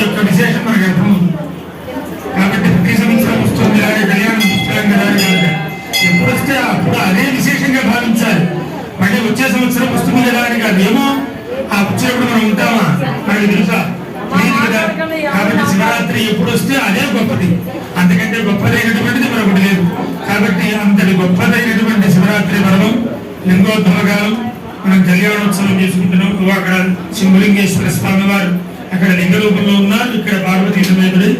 యొక్క విశేషం మనకు అర్థమవుతుంది కాబట్టి ప్రతి సంవత్సరం వస్తుంది అలాగే కళ్యాణం పుస్తకం కదా ఎప్పుడు వస్తే అప్పుడు అదే విశేషంగా భావించాలి. మళ్ళీ వచ్చే సంవత్సరం వస్తుంది కదా అని కాదు. ఏమో ఆ వచ్చినప్పుడు మనం ఉంటామా? మనకి తెలుసా? తెలియదు కదా? కాబట్టి శివరాత్రి ఎప్పుడు వస్తే అదే గొప్పది. అంతకంటే గొప్పదైనటువంటిది మరొకటి లేదు. కాబట్టి అంతటి గొప్పదైనటువంటి శివరాత్రి పర్వం లింగోద్భవకాలం మనం కళ్యాణోత్సవం చేసుకుంటున్నాం. అక్కడ సింహలింగేశ్వర స్వామి వారు అక్కడ లింగ రూపంలో ఉన్నారు ఇక్కడ పార్వతీ సమేతుడు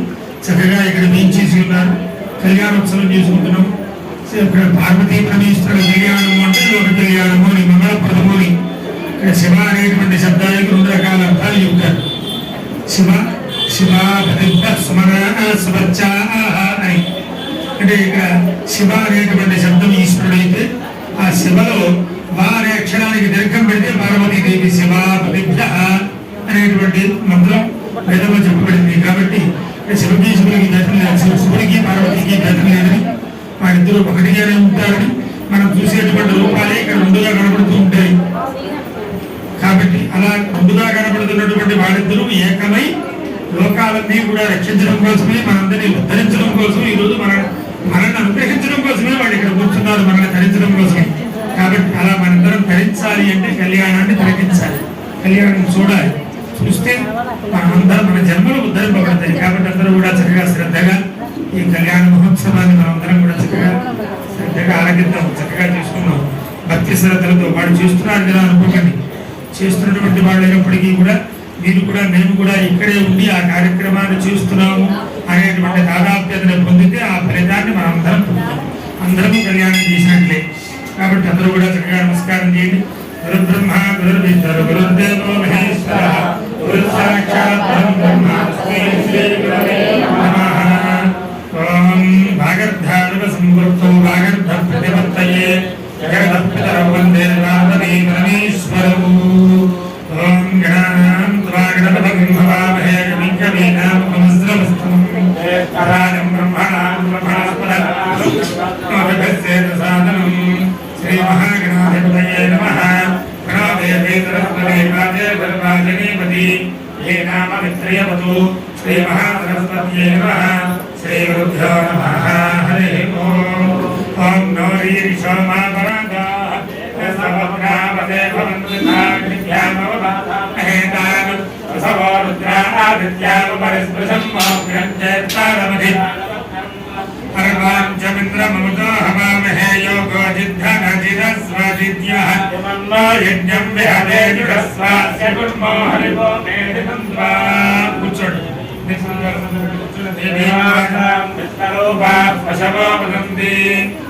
చక్కగా ఇక్కడ మేము చేసి ఉన్నారు. కళ్యాణోత్సవం చేసుకుంటున్నాం. ఇక్కడ పార్వతీ పరమేశ్వరుల కళ్యాణము అంటే లోక కళ్యాణము అని మంగళప్రదము అని ఇక్కడ శివ అనేటువంటి శబ్దానికి రెండు రకాల అర్థాలు చెబుతారు. శివ శివ స్మరణ అని. అంటే ఇక్కడ శివ అనేటువంటి శబ్దం ఈశ్వరుడైతే ఆ శివలో వా అనే అక్షరానికి దీర్ఘం పెడితే పార్వతీదేవి శివ ప్రతిభ్య అనేటువంటి మంత్రం వేదంలో చెప్పబడింది. కాబట్టి శివకి గతి లేదు. శివ శివుడికి పార్వతికి గతి లేదని వారిద్దరూ ఒకటిగానే ఉంటారని మనం చూసేటువంటి రూపాలే ఇక్కడ రెండుగా కనబడుతూ ఉంటాయి. కాబట్టి అలా ముందుగా కనబడుతున్నటువంటి వాళ్ళిద్దరూ ఏకమై లోకాలన్నీ కూడా రక్షించడం కోసమే మనందరినీ ఉద్ధరించడం కోసం ఈ రోజు మన మనల్ని అనుగ్రహించడం కోసమే వాళ్ళు ఇక్కడ కూర్చున్నారు మనల్ని ధరించడం కోసమే. కాబట్టి అలా మనందరం ధరించాలి అంటే కళ్యాణాన్ని ధరించాలి కళ్యాణం చూడాలి. చూస్తే మనమందరం మన జన్మలు ఉద్ధరింపబడతాయి కాబట్టి అందరూ కూడా చక్కగా శ్రద్ధగా ఈ కళ్యాణ మహోత్సవాన్ని మనమందరం కూడా చక్కగా శ్రద్ధగా ఆరగిద్దాం చక్కగా చేసుకున్నాం భక్తి శ్రద్ధలతో వాడు చేస్తున్నారు కదా అనుకోకండి. చేస్తున్నటువంటి వాళ్ళు అయినప్పటికీ కూడా మీరు కూడా మేము కూడా ఇక్కడే ఉండి ఆ కార్యక్రమాన్ని చేస్తున్నాము అనేటువంటి దాదాప్యతను పొందితే ఆ ఫలితాన్ని మనం అందరం పొందుతాం. అందరం కళ్యాణం చేసినట్లే. కాబట్టి అందరూ కూడా చక్కగా నమస్కారం చేయండి. గురు బ్రహ్మ గురు విష్ణు గురుదేవో మహేశ్వర. గురు సాక్షాత్ పరం కూర్చోండి పశవో వదంతి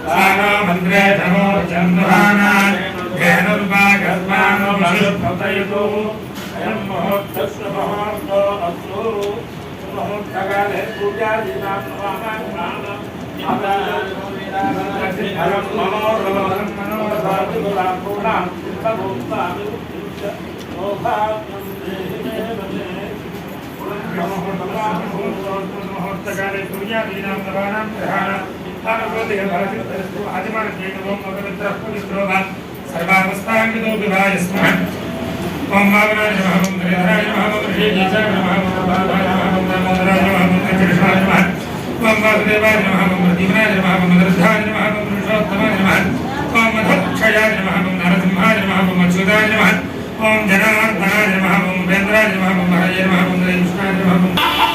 సానో మంత్రే ధమో చంద్రానా ధేనుర్వా గర్భానో అయం మహోత్తస్వ మహోత్తో అస్సు మహోత్తకాలే పూజాదీనాం సూర్యాదీనాం నవానాం గ్రహాణాం సర్వావస్థాంగితో విభాయస్మ ఓం వామనాయ నమః ఓం త్రిధరాయ నమః ఓం శ్రీజాయ నమః ఓం బాలాయ నమః ఓం దామోదరాయ నమః ఓం వెంకటేశాయ నమః ఓం వాసుదేవాయ నమః ఓం ప్రద్యుమ్నాయ నమః ఓం వృద్ధాయ నమః ఓం పురుషోత్తమాయ నమః ఓం మధుక్షయాయ నమః ఓం నరసింహాయ నమ ఓం అచ్యుతాయ నమ ఓం జనార్దనాయ నమ ఓం ఉపేంద్రాయ నమ ఓం హరయే నమ ఓం ఓం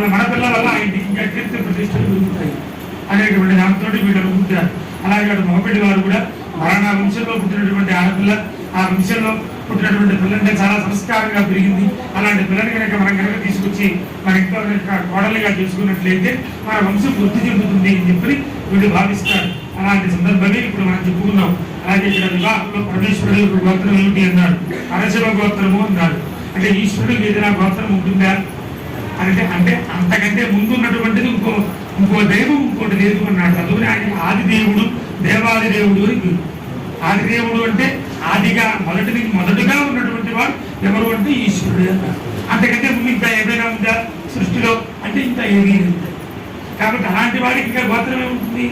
కుమార్తె మన పిల్లల వల్ల ఆయన ఇంకా కీర్తి ప్రతిష్టలు పెరుగుతాయి. అనేటువంటి దాంతో వీళ్ళు అనుకుంటారు అలాగే అటు మగపిల్లి వారు కూడా మరణ వంశంలో పుట్టినటువంటి ఆడపిల్ల ఆ వంశంలో పుట్టినటువంటి పిల్లంటే చాలా సంస్కారంగా పెరిగింది. అలాంటి పిల్లని కనుక మనం కనుక తీసుకొచ్చి మన ఇంట్లో కనుక కోడలిగా చేసుకున్నట్లయితే మన వంశం వృద్ధి చెందుతుంది అని చెప్పి వీళ్ళు భావిస్తారు. అలాంటి సందర్భమే ఇప్పుడు మనం చెప్పుకున్నాం అలాగే ఇక్కడ వివాహంలో పరమేశ్వరుడు గోత్రం ఏమిటి అన్నాడు. పరశివ గోత్రము అన్నాడు. అంటే ఈశ్వరుడికి ఏదైనా గోత్రం ఉంటుందా? అంటే అంటే అంతకంటే ముందు ఉన్నటువంటిది ఇంకో ఇంకో దైవం ఇంకోటి లేదు అన్నాడు. అందుకని ఆయన ఆది దేవుడు దేవాది దేవుడు అని పేరు. ఆది దేవుడు అంటే ఆదిగా మొదటిది మొదటిగా ఉన్నటువంటి వాడు ఎవరు అంటే ఈశ్వరుడు అన్నారు అంతకంటే ముందు ఇంకా ఏదైనా ఉందా సృష్టిలో? అంటే ఇంకా ఏమీ కాబట్టి అలాంటి వాడికి ఇంకా గోత్రమే ఉంటుంది.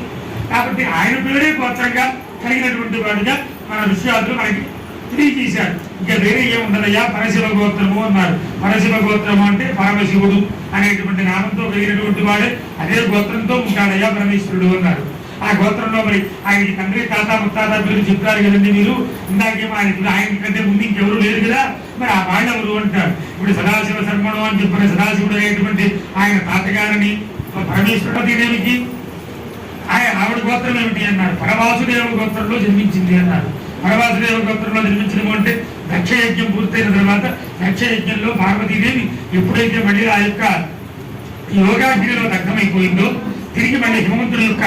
కాబట్టి ఆయన పేరే గోత్రంగా కలిగినటువంటి వాడిగా మన ఋషివాదులు మనకి తెలియజేశాడు ఇంకా వేరే ఏముందయ్యా పరశివ గోత్రము అన్నారు. పరశివ గోత్రము అంటే పరమశివుడు అనేటువంటి నామంతో కలిగినటువంటి వాడే. అదే గోత్రంతో ఉంటాడయ్యా పరమేశ్వరుడు అన్నారు. ఆ గోత్రంలో మరి ఆయన తండ్రి తాత ముత్తాత పేరు చెప్తారు కదండి మీరు. ఇందాకేమో ఆయన ఆయన కంటే ముందు ఇంకెవరు లేరు కదా. మరి ఆ వాళ్ళెవరు అంటారు? ఇప్పుడు సదాశివ శర్మణం అని చెప్పిన సదాశివుడు అనేటువంటి ఆయన తాతగారిని పరమేశ్వరుడు దేవికి. ఆయన ఆవిడ గోత్రం ఏమిటి అన్నారు. పరవాసుదేవ గోత్రంలో జన్మించింది అన్నారు. పరవాసుదేవ గోత్రంలో జన్మించడం అంటే దక్షయజ్ఞం పూర్తయిన తర్వాత దక్షయజ్ఞంలో పార్వతీదేవి ఎప్పుడైతే మళ్ళీ ఆ యొక్క యోగాగ్నిలో దగ్ధమైపోయిందో తిరిగి మళ్ళీ హిమవంతుడి యొక్క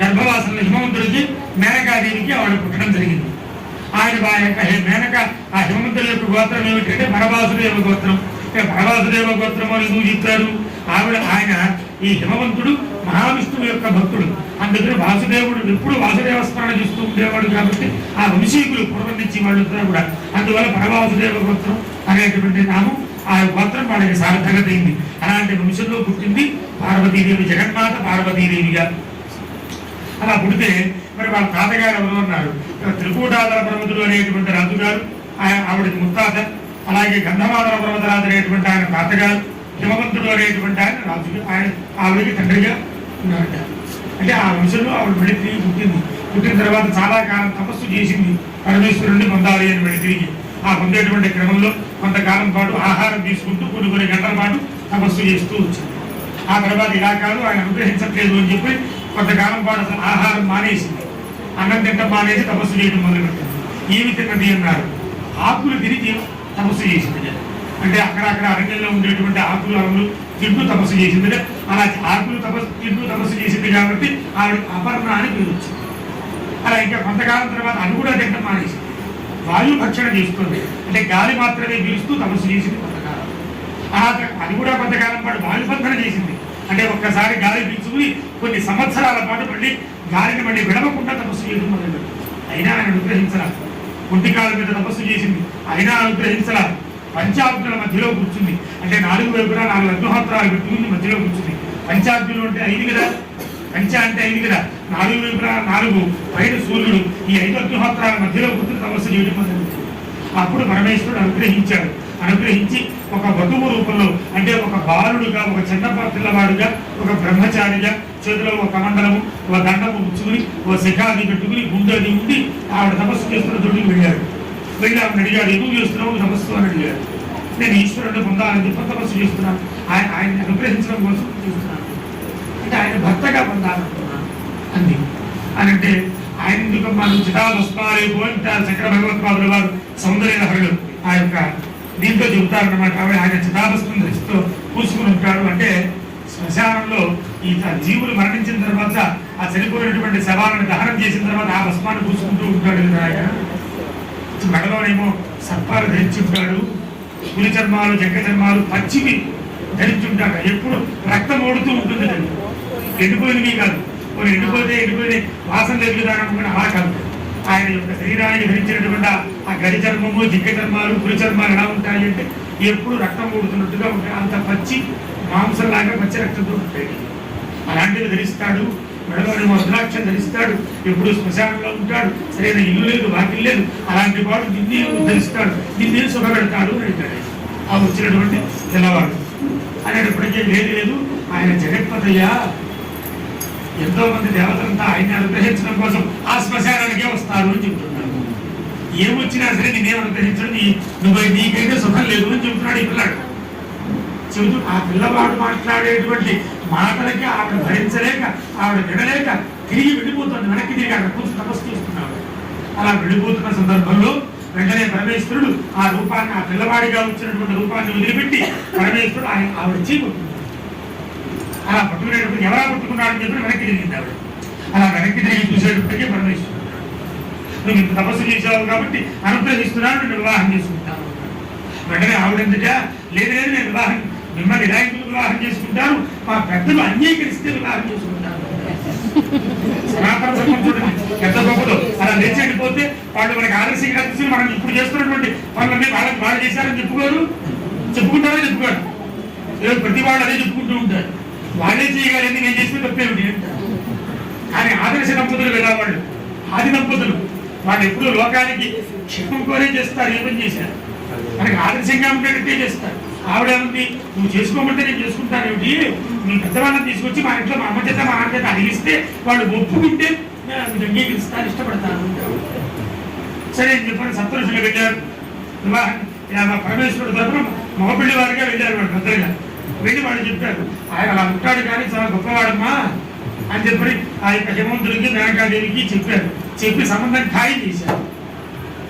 గర్భవాసంలో హిమవంతుడికి మేనకాదేవికి ఆవిడ పుట్టడం జరిగింది. ఆయన ఆ యొక్క మేనక ఆ హిమవంతుడి యొక్క గోత్రం ఏమిటంటే పరవాసుదేవ గోత్రం. పరవాసుదేవ గోత్రం అని ఎందుకు చెప్తారు ఆవిడ ఆయన ఈ హిమవంతుడు మహావిష్ణువు యొక్క భక్తుడు. అందుకని వాసుదేవుడు ఎప్పుడు వాసుదేవ స్మరణ చేస్తూ ఉండేవాడు కాబట్టి ఆ వంశీకులు పూర్వం నుంచి కూడా. అందువల్ల పరవాసుదేవ గోత్రం అనేటువంటి నామం ఆ గోత్రం వాళ్ళకి సార్థకత అయింది అలాంటి వంశంలో పుట్టింది పార్వతీదేవి జగన్మాత పార్వతీదేవిగా. అలా పుడితే మరి వాళ్ళ తాతగారు ఎవరు అన్నారు? త్రికూటాదర పర్వతుడు అనేటువంటి రాజుగారు ఆయన ఆవిడకి ముత్తాత అలాగే గంధమాదర పర్వతరాజు అనేటువంటి ఆయన తాతగారు హిమవంతుడు అనేటువంటి ఆయన రాజు ఆయన ఆవిడకి తండ్రిగా ఉన్నారట. అంటే ఆ వంశంలో ఆవిడ మళ్ళీ తిరిగి పుట్టింది. పుట్టిన తర్వాత చాలా కాలం తపస్సు చేసింది. పరమేశ్వరుణ్ణి పొందాలి అని మళ్ళీ తిరిగి. ఆ పొందేటువంటి క్రమంలో కొంతకాలం పాటు ఆహారం తీసుకుంటూ కొన్ని కొన్ని గంటల పాటు తపస్సు చేస్తూ వచ్చింది. ఆ తర్వాత ఇలా కాదు ఆయన అనుగ్రహించట్లేదు అని చెప్పి కొంతకాలం పాటు అసలు ఆహారం మానేసింది. అన్నం తింట మానేసి తపస్సు చేయడం మొదలుపెట్టింది. ఏమి తిన్నది అన్నారు. ఆకులు తిరిగి తపస్సు చేసింది. అంటే అక్కడక్కడ అరణ్యంలో ఉండేటువంటి ఆకులు అరములు తింటూ తపస్సు చేసింది. అలా ఆకులు తపస్సు తింటూ తపస్సు చేసింది కాబట్టి ఆవిడ అపర్ణ అని పేరు వచ్చింది అలా ఇంకా కొంతకాలం తర్వాత అది కూడా తింటం మానేసి వాయు భక్షణ చేస్తుంది. అంటే గాలి మాత్రమే పీలుస్తూ తపస్సు చేసింది కొంతకాలం. ఆ అది కూడా కొంతకాలం పాటు వాయు బంధన చేసింది. అంటే ఒక్కసారి గాలి పీల్చుకుని కొన్ని సంవత్సరాల పాటు మళ్ళీ గాలిని మళ్ళీ విడవకుండా తపస్సు చేయడం మొదలు అయినా ఆయన అనుగ్రహించరా ఒంటికాల మీద తపస్సు చేసింది. అయినా అనుగ్రహించరా పంచాబ్దుల మధ్యలో కూర్చుంది. అంటే నాలుగు వైపులా నాలుగు అగ్నిహోత్రాలు పెట్టుకుని మధ్యలో కూర్చుంది. పంచాబ్దులు అంటే ఐదు కదా? పంచ అంటే ఐదు కదా? నాలుగు వైపులా నాలుగు ఐదు సూర్యుడు ఈ ఐదు అగ్నిహోత్రాల మధ్యలో కూర్చుని తపస్సు చేయడం మొదలుపెట్టింది అప్పుడు పరమేశ్వరుడు అనుగ్రహించాడు. అనుగ్రహించి ఒక వధువు రూపంలో అంటే ఒక బాలుడుగా ఒక చిన్న పిల్లవాడుగా ఒక బ్రహ్మచారిగా చేతిలో ఒక కమండలము ఒక దండము ఉంచుకుని ఒక శిఖాది పెట్టుకుని గుండెది ఉండి ఆవిడ తపస్సు చేస్తున్న దొడ్డుకు వెళ్ళాడు. వెళ్ళి ఆవిడ అడిగాడు ఎందుకు చేస్తున్నావు తపస్సు అని అడిగాడు నేను ఈశ్వరుడు పొందాలని చెప్పి తపస్సు చేస్తున్నాను. ఆయన ఆయన అనుగ్రహించడం కోసం చేస్తున్నాను. అంటే ఆయన భర్తగా పొందాలనుకున్నాను అంది. అని అంటే ఆయన ఎందుకు మనం చితాభస్మాలేపు అంటారు శంకర భగవత్పాదుల వారు. సౌందర్య లహరులు ఆ యొక్క దీంతో చెబుతారన్నమాట. కాబట్టి ఆయన చితాభస్మం ధరిస్తూ పూసుకుని ఉంటాడు. అంటే శ్మశానంలో ఈ జీవులు మరణించిన తర్వాత ఆ చనిపోయినటువంటి శవాలను దహనం చేసిన తర్వాత ఆ భస్మాన్ని పూసుకుంటూ ఉంటాడు ఆయన. మెడలోనేమో సర్పాలు ధరించుంటాడు. పులి చర్మాలు జగ్గ చర్మాలు పచ్చివి ధరించుంటాడు. ఎప్పుడు రక్తం ఓడుతూ ఉంటుంది అది. ఎండిపోయినవి కాదు. కొన్ని ఎండిపోతే ఎండిపోయిన వాసన లేదు కదా అలా కాదు. ఆయన యొక్క శరీరానికి ధరించినటువంటి ఆ- ఆ గడి చర్మము జిగ్గ చర్మాలు పులి చర్మాలు ఎలా ఉంటాయి అంటే ఎప్పుడు రక్తం ఓడుతున్నట్టుగా ఉంటాయి. అంత పచ్చి మాంసంలాగా పచ్చి రక్తంతో ఉంటాయి. అలాంటివి ధరిస్తాడు. మెడలోని రుద్రాక్ష ధరిస్తాడు. ఎప్పుడు శ్మశానంలో ఉంటాడు. సరైన ఇల్లు లేదు వాకిల్ లేదు. అలాంటి వాడు నిన్నే ఉద్ధరిస్తాడు. నిన్నే సుఖపెడతాడు అని అంటాడు. ఆ వచ్చినటువంటి తెల్లవాడు అనేటప్పటికే లేదు లేదు. ఆయన జగత్పతయ్య. ఎంతో మంది దేవతలంతా ఆయన్ని అనుగ్రహించడం కోసం ఆ శ్మశానానికే వస్తారు అని చెప్తున్నాడు ఏమొచ్చినా సరే నేనేం అనుగ్రహించడం. నీ నువ్వు నీకైతే సుఖం లేదు అని చెబుతున్నాడు ఈ పిల్లాడు. చెబుతూ ఆ పిల్లవాడు మాట్లాడేటువంటి మాటలకి ఆవిడ భరించలేక ఆవిడ వినలేక తిరిగి వెళ్ళిపోతుంది. వెనక్కి తిరిగి అక్కడ కూర్చొని తపస్సు చేస్తున్నాడు. అలా వెళ్ళిపోతున్న సందర్భంలో వెంటనే పరమేశ్వరుడు ఆ రూపాన్ని ఆ పిల్లవాడిగా వచ్చినటువంటి రూపాన్ని వదిలిపెట్టి పరమేశ్వరుడు ఆయన ఆవిడ చీకొట్టుకున్నాడు అలా పట్టుకునేటప్పుడు ఎవరా పట్టుకున్నాడని చెప్పి వెనక్కి తిరిగింది ఆవిడ. అలా వెనక్కి తిరిగి చూసేటప్పటికీ పరమేశ్వరుడు నువ్వు ఇంత తపస్సు చేసావు కాబట్టి అనుగ్రహిస్తున్నాను నేను వివాహం చేసుకుంటాను. వెంటనే ఆవిడంతట లేదు లేదు నేను వివాహం మిమ్మల్ని ఇలా వివాహం చేసుకుంటాను మా పెద్దలు అంగీకరిస్తే వివాహం చేసుకుంటాను సనాతన ధర్మం చూడండి అలా లేచి వాళ్ళు మనకి ఆదర్శంగా తీసుకుని మనం ఇప్పుడు చేస్తున్నటువంటి పనులన్నీ వాళ్ళకి వాళ్ళు చేశారని చెప్పుకోరు. చెప్పుకుంటారో? చెప్పుకోరు. లేదు ప్రతి వాళ్ళు అదే చెప్పుకుంటూ ఉంటారు. వాళ్ళే చేయగలిగింది నేను చేసిన తప్పేమిటి కానీ ఆదర్శ దంపతులు వెళ్ళా వాళ్ళు? ఆది దంపతులు. వాళ్ళు ఎప్పుడూ లోకానికి క్షేమం కోరే చేస్తారు. ఏమని చేశారు? మనకి ఆదర్శంగా ఉండేటట్టే చేస్తారు. ఆవిడేముంది నువ్వు చేసుకోమంటే నేను చేసుకుంటాను ఏమిటి? మీ పెద్దవాళ్ళని తీసుకొచ్చి మా ఇంట్లో మా అమ్మ చేత మా నాన్న చేత అడిగిస్తే వాళ్ళు ఒప్పుకుంటే నేను అంగీకరిస్తాను ఇష్టపడతాను సరే అని చెప్పాను సంతోషంగా వెళ్ళారు. ఇలా మా పరమేశ్వరుడు తరపున మగపిల్లి వారిగా వెళ్ళారు వాడు పెద్దగా వెళ్ళి వాళ్ళు చెప్పారు ఆయన అలా ఉంటాడు కానీ చాలా గొప్పవాడమ్మా అని చెప్పి ఆ యొక్క హేమంతుడికి మేనకాదేవికి చెప్పారు. చెప్పి సంబంధం ఖాయం చేశారు.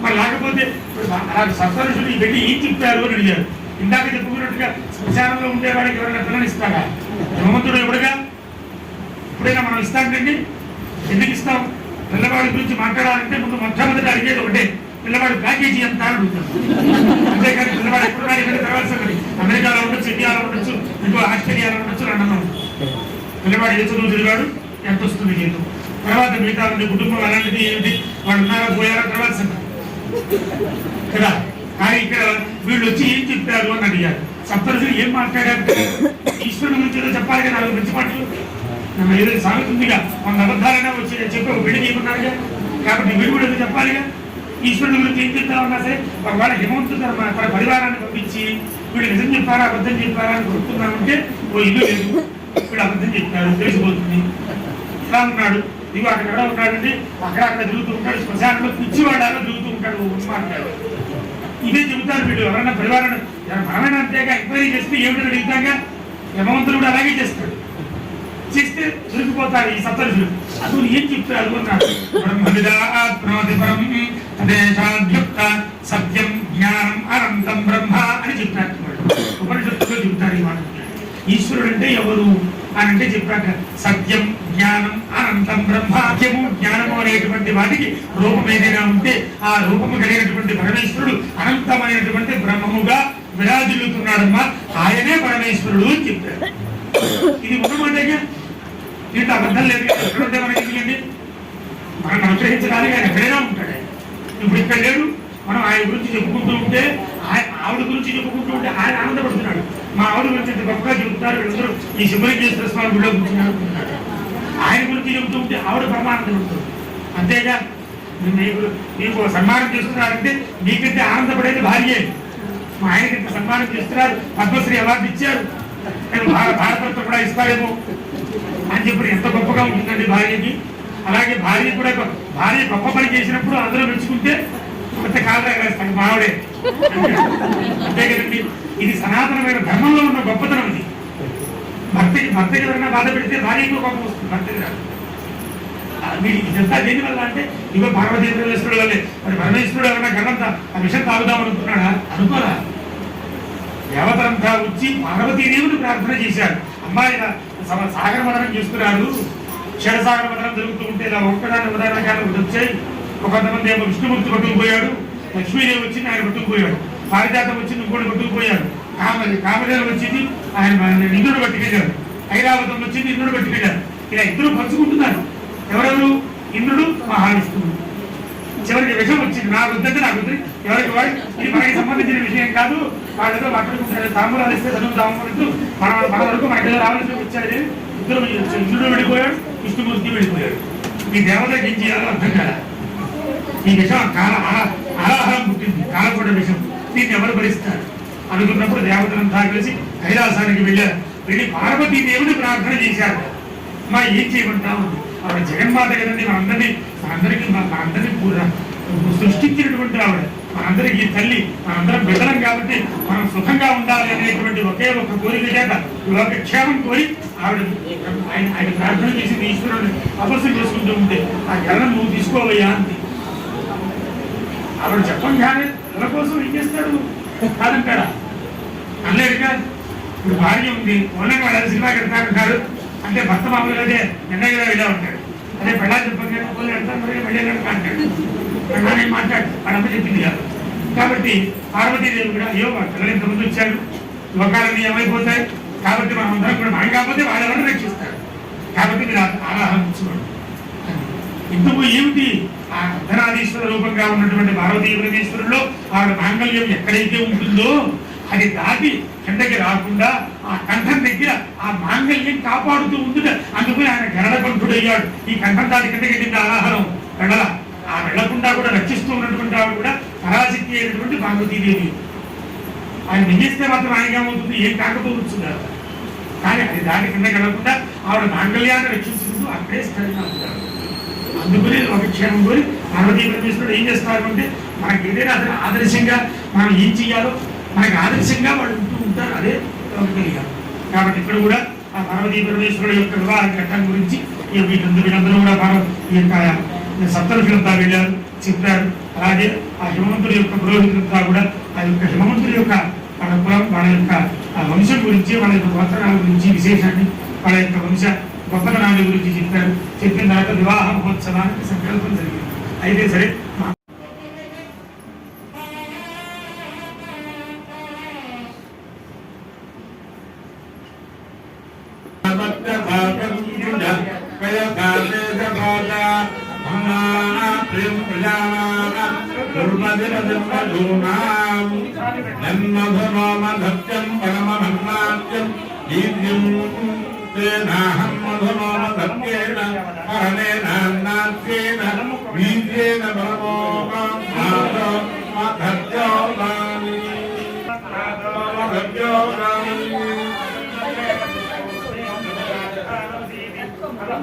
మరి లేకపోతే ఇప్పుడు అలా సప్తరుషులు వెళ్ళి ఏం చెప్పారు అని అడిగారు. ఇందాక చెప్పుకున్నట్టుగా శ్మశానంలో ఉండేవాడికి ఎవరైనా పిల్లలు ఇస్తారా? హేమంతుడు ఎప్పుడుగా ఎప్పుడైనా మనం ఇస్తాంటండి ఎందుకు ఇస్తాం? పిల్లవాడి గురించి మాట్లాడాలంటే ముందు మొట్టమొదటి అడిగేది ఒకటే పిల్లవాడి ప్యాకేజీ ఎంత అని అడుగుతాం. అంతేకాని పిల్లవాడు ఎప్పుడు రాని ఇక్కడ తర్వాత అమెరికాలో ఉండొచ్చు ఇండియాలో ఉండొచ్చు ఇంకో ఆస్ట్రేలియాలో ఉండొచ్చు లండన్లో ఉండొచ్చు. పిల్లవాడు ఏ చదువు చదివాడు? ఎంత వస్తుంది జీతం తర్వాత మిగతా ఉంది కుటుంబం అలాంటిది ఏమిటి? వాడు ఉన్నారా పోయారా? తర్వాత కదా? కానీ ఇక్కడ వీళ్ళు వచ్చి ఏం చెప్పారు అని అడిగారు. సప్తరుషులు ఏం మాట్లాడారు? ఈశ్వరుడు గురించి ఏదో చెప్పాలి కదా నాలుగు మంచి మాటలు? నన్ను ఏదో సాగుతుందిగా. కొంత వంద అబద్ధాలైనా వచ్చి చెప్పి ఒక విడి చేయకున్నారుగా కాబట్టి వీడు కూడా ఏదో చెప్పాలిగా? ఈశ్వరుడు గురించి ఏం చెప్తామన్నా సరే ఒకవేళ హిమవంతు తన తన పరివారాన్ని పంపించి వీడు నిజం చెప్పారా అబద్ధం చెప్పారా అని కొడుకున్నామంటే ఓ ఇల్లు లేదు. వీడు అబద్ధం చెప్పారు తెలిసిపోతుంది. ఇలా ఉన్నాడు. ఇవి అక్కడ ఎక్కడ ఉంటాడండి అక్కడ అక్కడ తిరుగుతూ ఉంటాడు శ్మశానంలో పిచ్చివాడాలో తిరుగుతూ ఉంటాడు మాట్లాడు ఇదే చెబుతారు వీళ్ళు. ఎవరైనా పరివారం మనమైనా అంతేగా ఎంక్వైరీ చేస్తే ఏమిటో అడుగుతాగా యమవంతుడు కూడా అలాగే చేస్తాడు. చేస్తే దొరికిపోతారు ఈ సప్తరుషులు అసలు ఏం చెప్తారు అన్నాడు బ్రహ్మవిదాత్మోతి పరం తదేశాద్యుక్త సత్యం జ్ఞానం అనంతం బ్రహ్మ అని చెప్పారు ఉపనిషత్తులో చెప్తారు ఈ మాట. ఈశ్వరుడు అంటే ఎవరు? అని అంటే చెప్పాక సత్యం జ్ఞానం అనంతం బ్రహ్మాఖ్యము జ్ఞానం అనేటువంటి వాటికి రూపం ఏదైనా ఉంటే ఆ రూపము కలిగినటువంటి పరమేశ్వరుడు అనంతమైనటువంటి బ్రహ్మముగా విరాజిల్లుతున్నాడమ్మా. ఆయనే పరమేశ్వరుడు అని చెప్పారు. ఇది ఉన్నమాటేగా దీంట్లో అబద్ధం లేదు? ఎక్కడుంటే మనకి ఏంటి మనం అనుగ్రహించడానికి ఆయన ఎక్కడైనా ఉంటాడు ఇప్పుడు ఇక్కడ లేడు. మనం ఆయన గురించి చెప్పుకుంటూ ఉంటే ఆయన ఆవిడ గురించి చెప్పుకుంటూ ఉంటే ఆయన ఆనందపడుతున్నాడు. మా ఆవిడ గురించి ఇంత గొప్పగా చెబుతారు వీళ్ళందరూ ఈ శివలింగేశ్వర స్వామి గుడిలో కూర్చున్నారు ఆయన గురించి చెబుతూ ఉంటే ఆవిడ పరమానందపడుతుంది అంతేగా. మీకు మీకు సన్మానం చేస్తున్నారంటే మీకంటే ఆనందపడేది భార్యే. మా ఆయనకి ఇంత సన్మానం చేస్తున్నారు పద్మశ్రీ అవార్డు ఇచ్చారు. నేను భారతరత్న కూడా ఇస్తారేమో అని చెప్పి ఎంత గొప్పగా ఉంటుందండి భార్యకి. అలాగే భార్య కూడా భార్య గొప్ప పని చేసినప్పుడు అందరూ మెచ్చుకుంటే కొత్త కాలు వేస్తాను మావిడే అంతే కదండి. ఇది సనాతనమైన ధర్మంలో ఉన్న గొప్పతనం ఇది. భర్తకి భర్తకి ఎవరైనా బాధ పెడితే భార్యకు గొప్ప వస్తుంది భర్తకి రాదు. ఇదంతా దేని వల్ల అంటే ఇవ్వ పార్వతీ పరమేశ్వరుడు వల్లే మరి పరమేశ్వరుడు ఎవరైనా గర్వంతా ఆ విషయం తాగుదాం అనుకున్నాడా? అనుకోరా దేవతలంతా వచ్చి పార్వతీదేవుని ప్రార్థన చేశాడు అమ్మాయి సాగర మదనం చేస్తున్నారు క్షీరసాగర మదనం జరుగుతూ ఉంటే ఇలా ఒక్కదాని ఉదాహరణకాలు వచ్చాయి. కొంతమంది ఏమో విష్ణుమూర్తి పట్టుకుపోయాడు లక్ష్మీదేవి వచ్చింది ఆయన పట్టుకుపోయాడు పారిజాతం వచ్చింది ఇంకోటి పట్టుకుపోయాడు కామ కామదేవం వచ్చింది ఆయన ఇంద్రుడు పట్టుకెళ్ళాడు. ఐరావతం వచ్చింది ఇంద్రుడు పట్టుకెళ్ళాడు. ఇలా ఇద్దరు పంచుకుంటున్నారు ఎవరెవరు ఇంద్రుడు మహావిష్ణువు. చివరికి విషయం వచ్చింది. నా వృద్ధి నా వృద్ధి ఎవరికి వాడు? ఇది మనకి సంబంధించిన విషయం కాదు. వాళ్ళతో మాట్లాడుకుంటారు తాంబూలాలు ఇస్తే చదువుతాము అంటూ మన మన వరకు మన దగ్గర రావాల్సి వచ్చారు ఇద్దరు ఇంద్రుడు వెళ్ళిపోయాడు. విష్ణుమూర్తి వెళ్ళిపోయాడు. ఈ దేవతకి ఏం చేయాలో అర్థం కదా ఈ విషయం కాల ఆహారం పుట్టింది. కాలకూడ విషయం దీన్ని ఎవరు భరిస్తారు? అనుకున్నప్పుడు దేవతలంతా కలిసి కైలాసానికి వెళ్ళారు. వెళ్ళి పార్వతీ దేవుని ప్రార్థన చేశారు. మా ఏం చేయమంటాము ఆవిడ జగన్మాత కదండి మనందరినీ మనందరికీ అందరినీ పూర సృష్టించినటువంటి ఆవిడ. మనందరికీ తల్లి మనందరం బిడ్డలం కాబట్టి మనం సుఖంగా ఉండాలి అనేటువంటి ఒకే ఒక కోరిక చేత లోకక్షేమం కోరి ఆవిడ ఆయన ఆయన ప్రార్థన చేసి ఈశ్వరుడు తపస్సు చేసుకుంటూ ఉంటే ఆ గరణం నువ్వు తీసుకోవయ్యా అంది. ఆవిడ చెప్పంగానే పిల్ల కోసం ఏం చేస్తాడు కాదంటాడా? అనలేడుగా ఇప్పుడు భార్య ఉంది ఉన్నది వాళ్ళ సినిమా కడతాడు అంటే భర్త మామూలుగా అదే ఎన్నయ్యలో ఇలా ఉంటాడు. అదే పెళ్ళా చెప్పంగానే పోలే వెళ్తాను మళ్ళీ వెళ్ళాడు అంటాడు. పెళ్ళాన్ని మాట్లాడు అడమ్మ చెప్పింది కాదు. కాబట్టి పార్వతీదేవి కూడా అయ్యో వాళ్ళ పిల్లలు ఇంతమంది వచ్చారు. లోకాలన్నీ ఏమైపోతాయి? కాబట్టి మనం అందరం కూడా మనం కాకపోతే వాళ్ళెవరూ రక్షిస్తారు? కాబట్టి మీరు ఆరాధించుకోండి ఇందుకు ఏమిటి? ఆ అర్ధనాధీశ్వర రూపంగా ఉన్నటువంటి పార్వతీ పరమేశ్వరుల్లో ఆవిడ మాంగళ్యం ఎక్కడైతే ఉంటుందో అది దాటి కిందకి రాకుండా ఆ కంఠం దగ్గర ఆ మాంగళ్యం కాపాడుతూ ఉంటుంట అందుకని ఆయన గరడ ఈ కంఠం దాని కింద వెళ్ళింది ఆహారం వెళ్ళల ఆ వెళ్ళకుండా కూడా రక్షిస్తూ ఉన్నటువంటి ఆవిడ కూడా పరాశక్తి అయినటువంటి పార్వతీదేవి. ఆయన నిందిస్తే మాత్రం ఆయన ఏమవుతుంది ఏం కాకపోవచ్చు కానీ అది దాని కింద వెళ్ళకుండా ఆవిడ మాంగళ్యాన్ని రక్షించుకుంటూ అక్కడే స్థిరంగా ఉంటారు. అందుకని ఒక క్షేమం కోరి పార్వతీ పరమేశ్వరుడు ఏం చేస్తారు అంటే మనకి ఏదైనా అతను ఆదర్శంగా మనం ఏం చేయాలో మనకి ఆదర్శంగా వాళ్ళు ఉంటూ ఉంటారు. అదే కాబట్టి ఇక్కడ కూడా ఆ పార్వతీ పరమేశ్వరుడు యొక్క వివాహ ఘట్టం గురించి వీటందరూ వీళ్ళందరూ కూడా పార్వతి ఈ యొక్క సప్తరుషులంతా వెళ్ళారు చెప్పారు. అలాగే ఆ హిమవంతుడి యొక్క పురోహితులంతా కూడా ఆ యొక్క హిమవంతుడి యొక్క వాళ్ళ కులం వాళ్ళ యొక్క ఆ వంశం గురించి వాళ్ళ యొక్క గోత్రనాల గురించి విశేషాన్ని వాళ్ళ యొక్క వంశ గొప్పతనాల గురించి చెప్పారు. చెప్పిన తర్వాత వివాహ మహోత్సవానికి సంకల్పం జరిగింది. అయితే సరే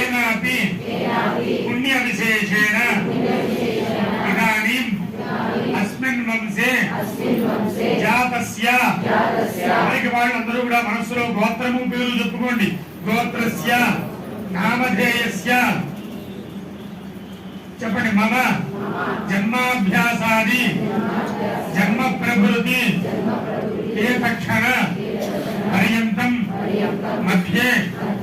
ఏనాపి పుణ్య విశేషేణ ఇదానీం అస్మిన్ వంశే జాతస్య అనేక వాళ్ళందరూ కూడా మనస్సులో గోత్రము పేరు చెప్పుకోండి. గోత్రస్య నామధేయస్య చెప్పండి. మమ జన్మాభ్యాసాది జన్మ ప్రభృతి తక్షణ పర్యంతం మధ్యే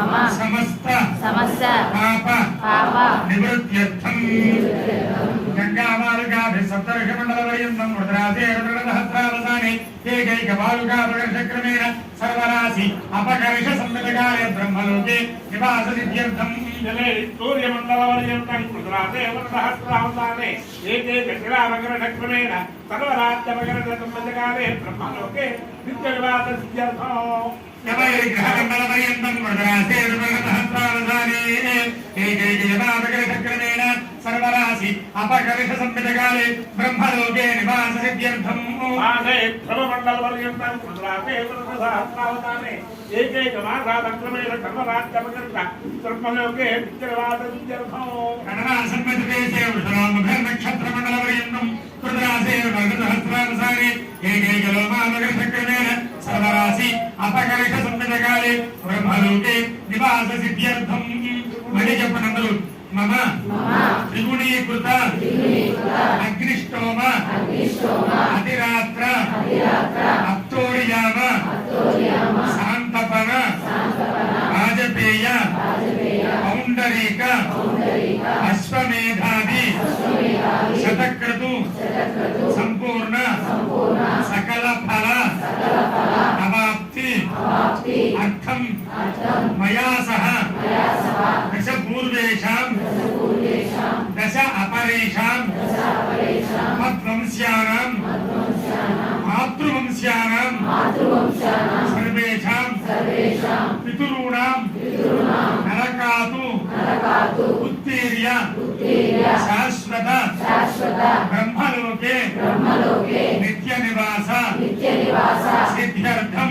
సమస్త సమస్య పాప పాప నివృత్త్యర్థం. గంగామాలుగాభి సప్తర్షమండల పర్యంతం రుద్రాసేరసహస్రావసానే ఏకైక బాలుగా ప్రకర్షక్రమేణ సర్వరాశి అపకర్ష సంవిధకాయ బ్రహ్మలోకే నివాస సిద్ధ్యర్థం సూర్యమండలవర్యంతం సహస్రావతానే ఏకైక శిలామకరక్రమేణ సర్వరాజ్యమకర సంబంధకాలే బ్రహ్మలోకే నిత్య సిద్ధ్యర్థం గ్రహమండల పర్యంతం రుద్రాసేరసహస్రావసానే ఏకైక యథాపకర్షక్రమేణ సర్వరాశి అపకర్ష సంవిధకాలే బ్రహ్మలోకే నివాస సిద్ధ్యర్థం మాసే ధ్రువమండలవర్యంతం రుద్రాసే సహస్రావతానే ఏకైక మాసాదక్రమేణ సర్వరాజ్యమకర బ్రహ్మలోకే నిత్య వివాద సిద్ధ్యర్థం నక్షత్రమండలపర్యంతం రుద్రాసేన ఏకైకలోమామకృతక్రమేణ సర్వరాశి అపకర్ష సంవిధకాలే బ్రహ్మలోకే నివాస సిద్ధ్యర్థం మళ్ళీ చెప్పండి అందరూ మమ. త్రిగుణీకృత అగ్నిష్టోమ. అతిరాత్ర. అప్తోరియామ శాంతపన రాజపేయ. పౌండరీక. అశ్వమేధాది. శతకృత. ఉత్తీర్య శాశ్వత బ్రహ్మలోకే నిత్య నివాస సిద్ధ్యర్థం